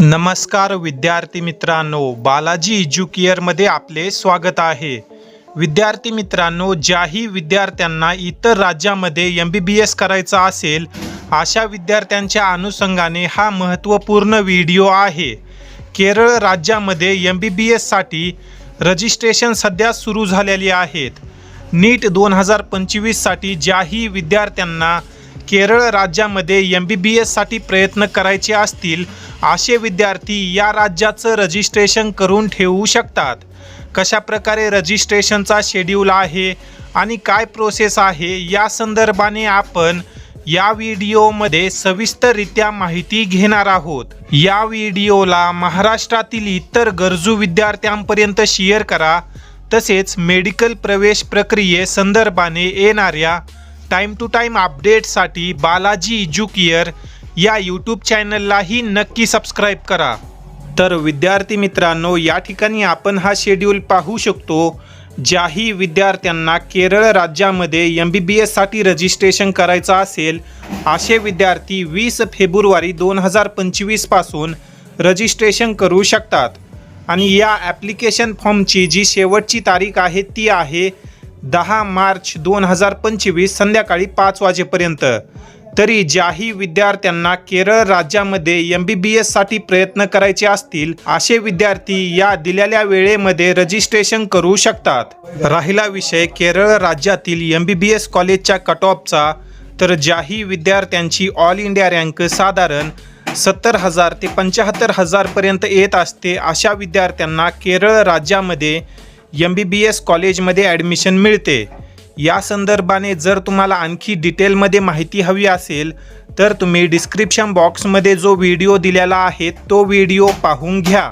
नमस्कार विद्यार्थी मित्रांनो बालाजी एज्युकेअरमध्ये आपले स्वागत आहे. विद्यार्थी मित्रांनो ज्याही विद्यार्थ्यांना इतर राज्यामध्ये एम बी बी एस करायचा असेल अशा विद्यार्थ्यांच्या अनुषंगाने हा महत्त्वपूर्ण व्हिडिओ आहे. केरळ राज्यामध्ये एम बी बी एससाठी रजिस्ट्रेशन सध्या सुरू झालेली आहेत. नीट दोन हजार पंचवीससाठी ज्याही विद्यार्थ्यांना केरळ राज्यामध्ये एम बी बी एससाठी प्रयत्न करायचे असतील असे विद्यार्थी या राज्याचं रजिस्ट्रेशन करून ठेवू शकतात. कशा प्रकारे रजिस्ट्रेशनचा शेड्यूल आहे आणि काय प्रोसेस आहे या संदर्भाने आपण या व्हिडिओमध्ये सविस्तररित्या माहिती घेणार आहोत. या व्हिडिओला महाराष्ट्रातील इतर गरजू विद्यार्थ्यांपर्यंत शेअर करा. तसेच मेडिकल प्रवेश प्रक्रिये संदर्भाने येणाऱ्या टाईम टू टाईम अपडेटसाठी बालाजी एज्युकेअर या यूट्यूब चॅनललाही नक्की सबस्क्राईब करा. तर विद्यार्थी मित्रांनो या ठिकाणी आपण हा शेड्यूल पाहू शकतो ज्याही विद्यार्थ्यांना केरळ राज्यामध्ये एम बी बी एससाठी रजिस्ट्रेशन करायचं असेल असे विद्यार्थी वीस फेब्रुवारी दोन हजार पंचवीसपासून रजिस्ट्रेशन करू शकतात. आणि या ॲप्लिकेशन फॉर्मची जी शेवटची तारीख आहे ती आहे दहा मार्च दोन हजार पंचवीस संध्याकाळी पाच वाजेपर्यंत. तरी ज्याही विद्यार्थ्यांना केरळ राज्यामध्ये एम बी बी एससाठी प्रयत्न करायचे असतील असे विद्यार्थी या दिलेल्या वेळेमध्ये रजिस्ट्रेशन करू शकतात. राहिला विषय केरळ राज्यातील एम बी बी एस कॉलेजच्या कट ऑफचा तर ज्याही विद्यार्थ्यांची ऑल इंडिया रँक साधारण सत्तर हजार ते पंच्याहत्तर हजारपर्यंत येत असते अशा विद्यार्थ्यांना केरळ राज्यामध्ये एम बी बी एस कॉलेजमध्ये ॲडमिशन मिळते. या संदर्भाने जर तुम्हाला आणखी डिटेलमध्ये माहिती हवी असेल तर तुम्ही डिस्क्रिप्शन बॉक्समध्ये जो व्हिडिओ दिलेला आहे तो व्हिडिओ पाहून घ्या.